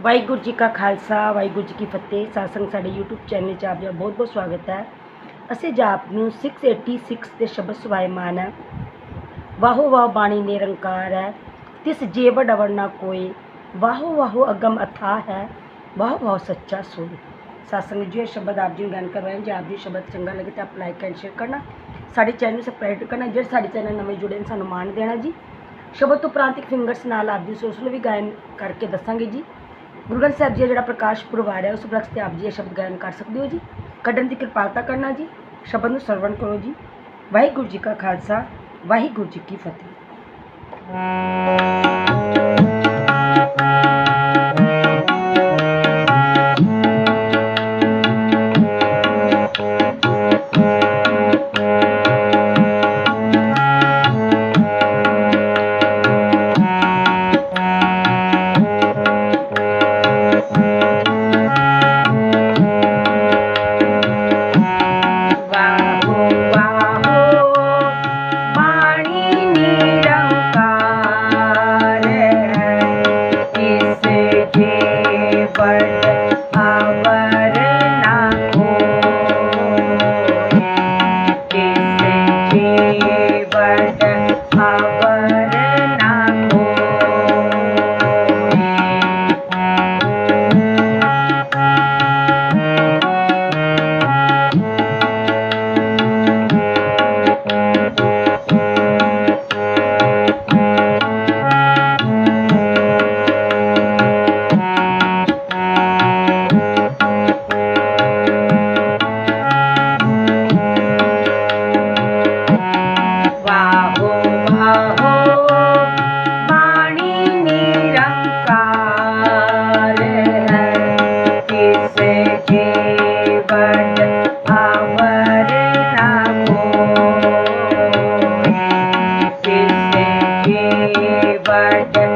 ਵਾਹਿਗੁਰੂ ਜੀ ਕਾ ਖਾਲਸਾ, ਵਾਹਿਗੁਰੂ ਜੀ ਕੀ ਫਤਿਹ। ਸਾਸੰਗ ਸਾਡੇ YouTube channel 'ਚ ਆਪ ਜੀ ਦਾ ਬਹੁਤ ਬਹੁਤ ਸਵਾਗਤ ਹੈ। ਅਸੀਂ ਜਾਪ ਨੂੰ 686 ਦੇ ਸ਼ਬਦ ਸੁਭਾਇਮਾਨ ਹੈ। ਵਾਹੋ ਵਾਹ ਬਾਣੀ ਨਿਰੰਕਾਰ ਹੈ। ਤਿਸ ਜੀਵ ਡਵਰ ਨਾ ਕੋਈ ਵਾਹੋ ਵਾਹੋ ਅਗਮ ਅਥਾ ਹੈ। ਵਾਹ ਵਾਹ ਸੱਚਾ ਸੋਈ ਸਾਸੰਗ ਜੀ ਸ਼ਬਦ ਆਪ ਜੀ ਨੂੰ ਗਿਆਨ ਕਰਵਾਏ ਜੇ ਆਪ ਜੀ ਸ਼ਬਦ ਚੰਗਾ ਲੱਗੇ ਤਾਂ ਆਪ ਲਾਈਕ ਐਂਡ ਸ਼ੇਅਰ ਕਰਨਾ। ਸਾਡੇ ਚੈਨਲ ਨੂੰ ਸਬਸਕ੍ਰਾਈਬ ਕਰਨਾ। ਜਿਹੜੇ ਸਾਡੇ ਚੈਨਲ ਨਵੇਂ ਜੁੜੇ ਨੇ, ਸਾਨੂੰ ਮਾਣ ਦੇਣਾ ਜੀ। ਸ਼ਬਦ ਤੋਂ ਉਪਰੰਤ ਇੱਕ ਫਿੰਗਰਸ ਨਾਲ ਆਪ ਜੀ ਸੋਸ਼ਲ ਵੀ ਗਾਇਨ ਕਰਕੇ ਦੱਸਾਂਗੇ ਜੀ। ਗੁਰੂ ਗ੍ਰੰਥ ਸਾਹਿਬ ਜੀ ਦਾ ਜਿਹੜਾ ਪ੍ਰਕਾਸ਼ ਪੁਰਬ ਆ ਰਿਹਾ, ਉਸ ਉਪਲਕਸ਼ ਤੇ ਆਪ ਜੀ ਇਹ ਸ਼ਬਦ ਗਾਇਨ ਕਰ ਸਕਦੇ ਹੋ ਜੀ। ਕੱਢਣ ਦੀ ਕਿਰਪਾਲਤਾ ਕਰਨਾ ਜੀ, ਸ਼ਬਦ ਨੂੰ ਸਰਵਣ ਕਰੋ ਜੀ। ਵਾਹਿਗੁਰੂ ਜੀ ਕਾ ਖਾਲਸਾ, ਵਾਹਿਗੁਰੂ ਜੀ ਕੀ ਫਤਿਹ। bye.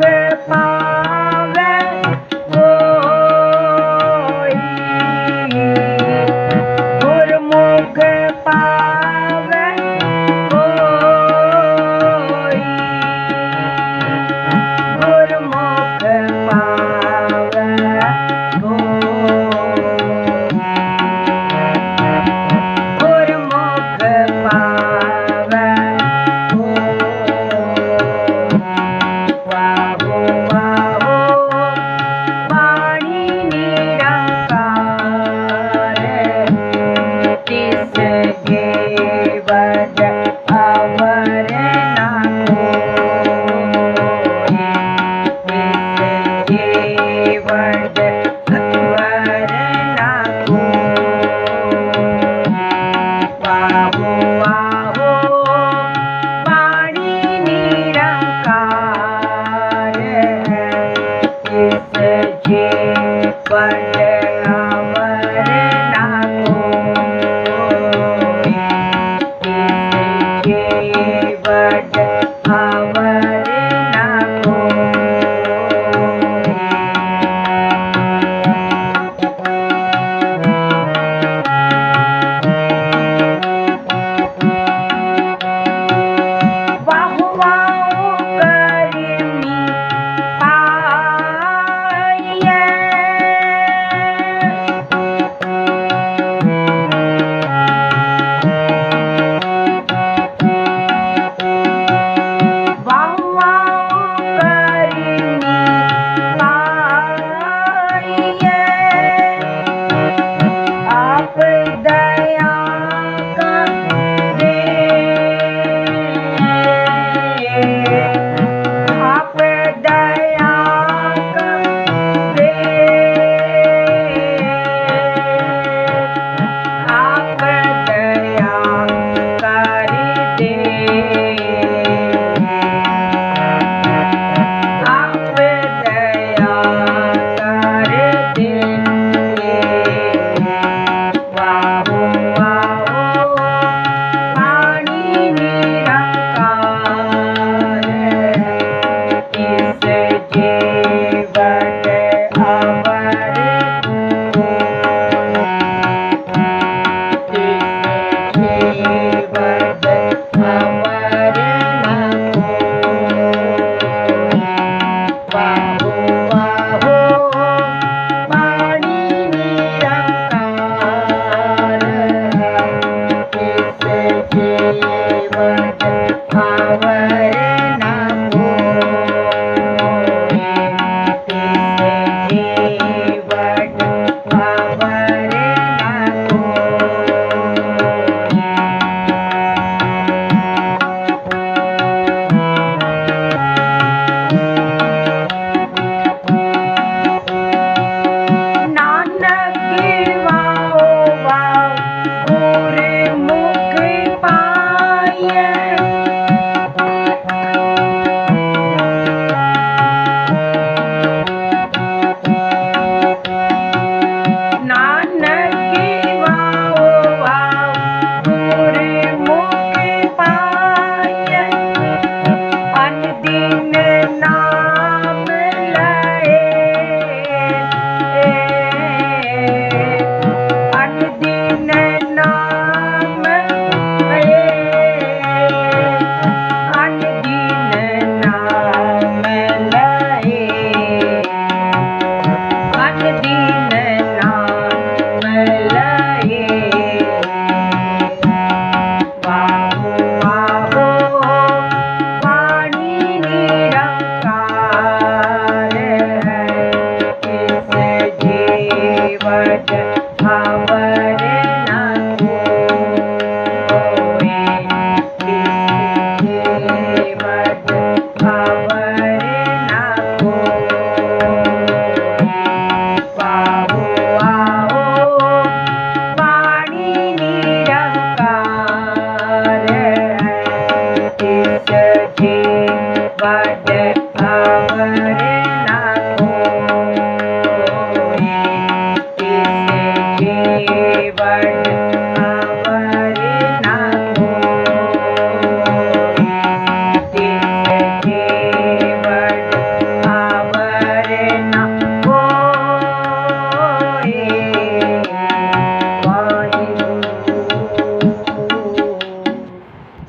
kepala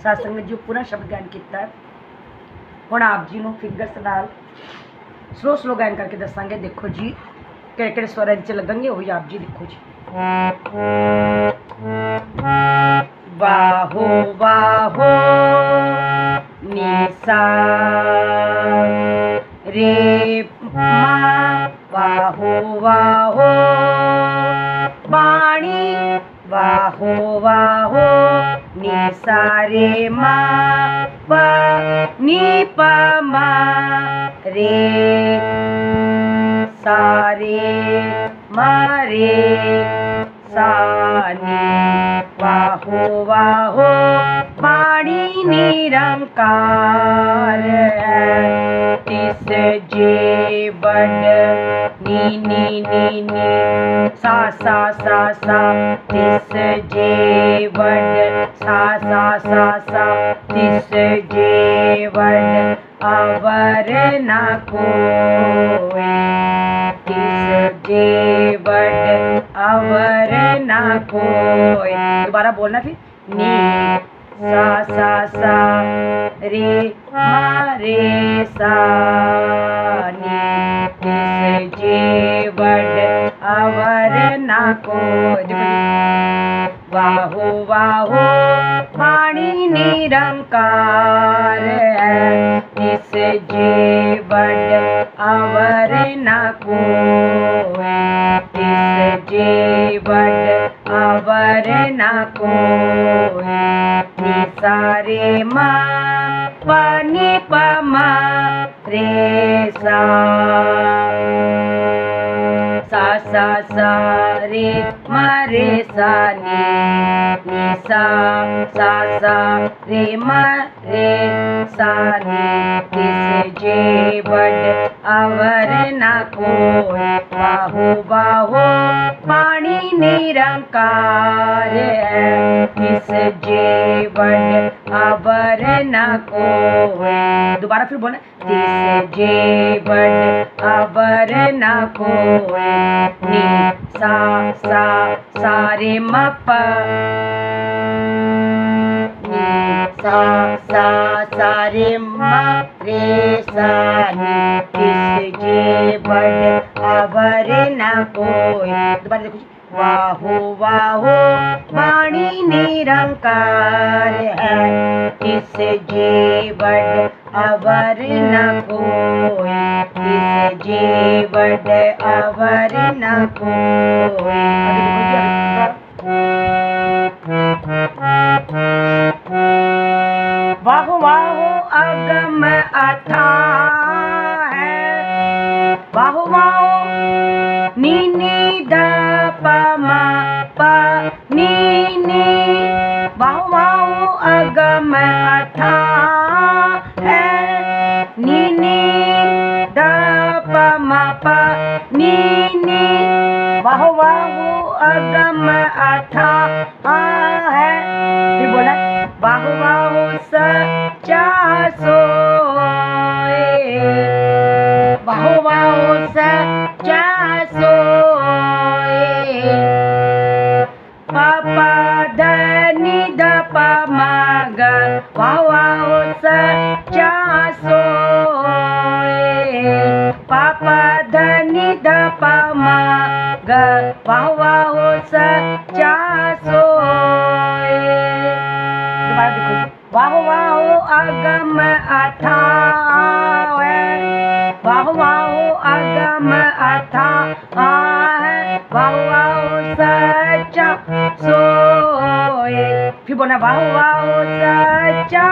सत्संग जी पूरा शब्द गायन किया हम आप जी फिंगरस नाल स्लो स्लो गायन करके दसागे देखो जी कि स्वर च लगन गए वही आप जी देखो जी। बाहो बाहो निसा रे, मा, बाहो बाहो, पाणी, बाहो बाहो निसा रे, मा, पा, नि, पा, मा, रे, सा, रे, मा, रे। सानी वाहो वाहो वाणी निरंकार तिस जीवन नी नी नी नी। सा सा सा सा, तिस जीवन। सा सा सा सा, तिस जीवन। अवर न कोई। तिस जीवन सावर ना कोई। दोबारा बोलना फिर। नी, सा सा सा, रे, मा, रे, सा, नी। इस जीवन अवर ना कोई। वाहो वाहो पाणी निरंकार है। तिस जीवन अवर न कोई तिस जीवन अवर न कोई निसारे माँ, पानी पमा, रे सा। सा सा रे म रे सा नी नी सा सा सा रे म रे सा नी किस जे बड अवर ना कोई बाहो बाहो पाणी निरंकार किस जे बड अवर ना कोई। दोबारा फिर बोलना तिस जे बड अवर न को नी, सा सा सारे रे, म, प। नी, सा सा सारे रे, म, रे, सा, नी, किस जे बड अबर न कोई दोबारा देखो वाहो वाहो, वाणी निरंकार है। इस जीवन अवर न कोई, इस जीवन अवर न कोई। सच्चा सोए वाहो वाहो सच्चा सोए पापा धनी द प म ग वाहो वाहो सच्चा सोए पापा धनी द प म ग अगम अथा वाहो अगम अथा है वाहो सच्चा सोए फिर वाहो वाहो सच्चा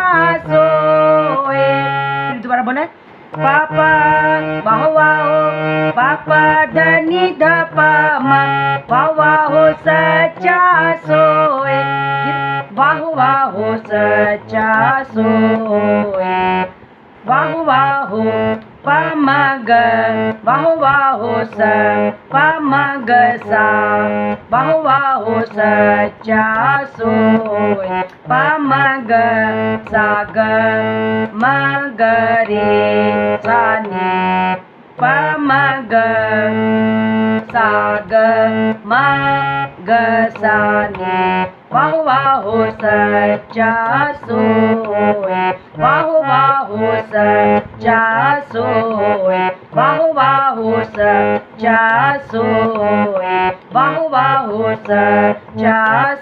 सोए फिर दोबारा बोला, पापा वाहो पापा, धनी ध प म वाहो सच्चा सोए वाहो वाहो सच्चा सोए वाहो वाहो प म ग वाहो वाहो स. प म ग सा वाहो वाहो सच्चा सोए प म ग सा ग म ग रे सा नी प म ग सा ग म ग सा नी वाहो वाहो सच्चा सोए वाहो वाहो सच्चा सोए वाहो वाहो सच्चा सोए वाहो वाहो सच्चा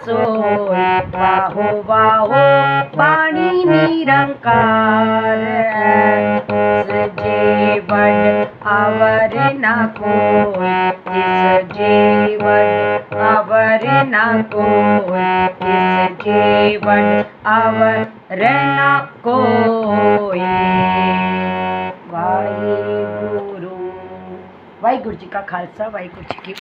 सोए वाहो वाहो पाणी निरंकार जीवन अवर न को इस जीवन अवर न को इस जीवन अवर न को। वाहे गुरु वाहिगुरु जी का खालसा, वाहिगुरु जी की